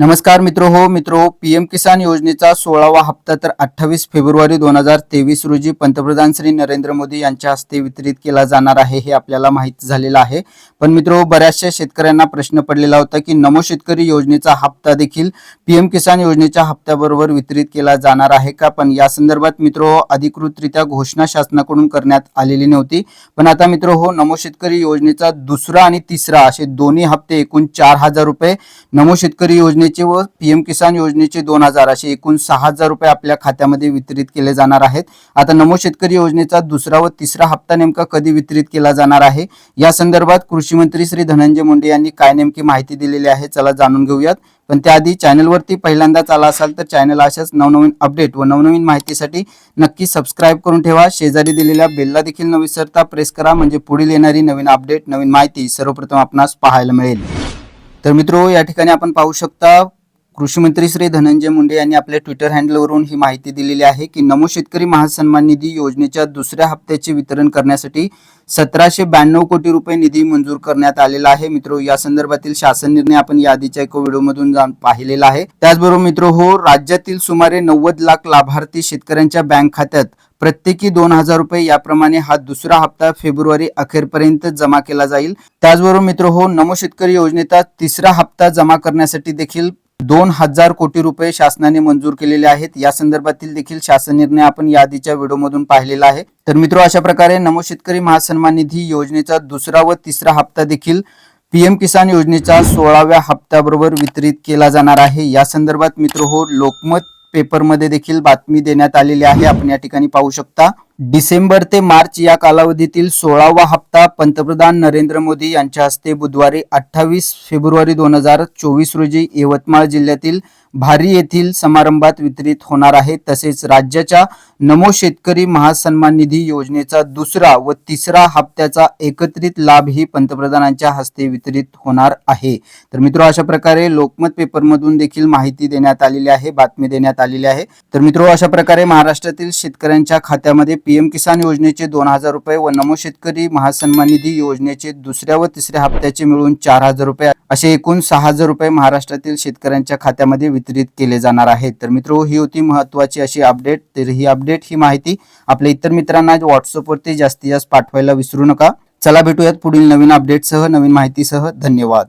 नमस्कार मित्र हो मित्र हो पीएम किसान योजनेचा सोळावा हप्ता तर अठ्ठावीस फेब्रुवारी दोन हजार तेवीस रोजी पंतप्रधान श्री नरेंद्र मोदी यांच्या हस्ते वितरित केला जाणार आहे हे आपल्याला माहीत झालेलं आहे. पण मित्र हो बऱ्याचशा शेतकऱ्यांना प्रश्न पडलेला होता की नमो शेतकरी योजनेचा हप्ता देखील पीएम किसान योजनेच्या हप्त्याबरोबर वितरित केला जाणार आहे का? पण या संदर्भात मित्र हो अधिकृतरित्या घोषणा शासनाकडून करण्यात आलेली नव्हती. पण आता मित्र हो नमो शेतकरी योजनेचा दुसरा आणि तिसरा असे दोन्ही हप्ते एकूण चार हजार रुपये नमो शेतकरी योजने योजनेचे व पीएम किसान योजनेचे दोन हजार असे एकूण सहा हजार रुपये आपल्या खात्यामध्ये वितरित केले जाणार आहेत. आता नमो शेतकरी योजनेचा दुसरा व तिसरा हप्ता नेमका कधी वितरित केला जाणार आहे? या संदर्भात कृषी मंत्री श्री धनंजय मुंडे यांनी काय नेमकी माहिती दिलेली आहे चला जाणून घेऊयात. पण त्याआधी चॅनलवरती पहिल्यांदाच आला असाल तर चॅनल अशाच नवनवीन अपडेट व नवनवीन माहितीसाठी नक्की सबस्क्राईब करून ठेवा. शेजारी दिलेल्या बेलला देखील न विसरता प्रेस करा म्हणजे पुढील येणारी नवीन अपडेट नवीन माहिती सर्वप्रथम आपणास पाहायला मिळेल. तर मित्रो या ठिकाणी आपण पाहू शकता कृषी मंत्री श्री धनंजय मुंडे यांनी आपल्या ट्विटर हँडलवरून ही माहिती दिलेली आहे की नमो शेतकरी महासन्मान निधी योजनेच्या दुसऱ्या हप्त्याचे वितरण करण्यासाठी सतराशे ब्याण्णव कोटी रुपये निधी मंजूर करण्यात आलेला आहे. मित्रो या संदर्भातील शासन निर्णय आपण या आधीच्या एका व्हिडिओमधून जाऊन पाहिलेला आहे. त्याचबरोबर मित्र हो राज्यातील सुमारे नव्वद लाख लाभार्थी शेतकऱ्यांच्या बँक खात्यात प्रत्येकी दोन हजार रुपये याप्रमाणे हा दुसरा हप्ता फेब्रुवारी अखेरपर्यंत जमा केला जाईल. त्याचबरोबर मित्र हो नमो शेतकरी योजनेचा तिसरा हप्ता जमा करण्यासाठी देखील दोन हजार कोटी रुपये शासनाने मंजूर केलेले आहेत. या संदर्भातील देखील शासन निर्णय आपण यादीच्या व्हिडिओमधून पाहिलेला आहे. तर मित्र अशा प्रकारे नमो शेतकरी महासन्मान निधी योजनेचा दुसरा व तिसरा हप्ता देखील पीएम किसान योजनेचा सोळाव्या हप्त्याबरोबर वितरित केला जाणार आहे. या संदर्भात मित्र हो लोकमत पेपरमध्ये देखील बातमी देण्यात आलेली आहे. आपण या ठिकाणी पाहू शकता. डिसेंबर ते मार्च या कालावधीतील सोळावा हप्ता पंतप्रधान नरेंद्र मोदी यांच्या हस्ते बुधवारी अठ्ठावीस फेब्रुवारी दोन हजार चोवीस रोजी यवतमाळ जिल्ह्यातील भारी येथील समारंभात वितरित होणार आहे. तसेच राज्याच्या नमो शेतकरी महासन्मान निधी योजनेचा दुसरा व तिसरा हप्त्याचा एकत्रित लाभ ही पंतप्रधानांच्या हस्ते वितरित होणार आहे. तर मित्र अशा प्रकारे लोकमत पेपरमधून देखील माहिती देण्यात आलेली आहे बातमी देण्यात आलेली आहे. तर मित्र अशा प्रकारे महाराष्ट्रातील शेतकऱ्यांच्या खात्यामध्ये पीएम किसान योजनेचे दोन हजार रुपये व नमो शेतकरी महासन्मान निधी योजनेचे दुसऱ्या व तिसऱ्या हप्त्याचे मिळून चार हजार रुपये असे एकूण सहा हजार रुपये महाराष्ट्रातील शेतकऱ्यांच्या खात्यामध्ये वितरित केले जाणार आहेत. तर मित्र ही होती महत्वाची अशी अपडेट. तर ही अपडेट ही माहिती आपल्या इतर मित्रांना व्हॉट्सअपवरती जास्तीत जास्त पाठवायला विसरू नका. चला भेटूयात पुढील नवीन अपडेटसह नवीन माहितीसह. धन्यवाद.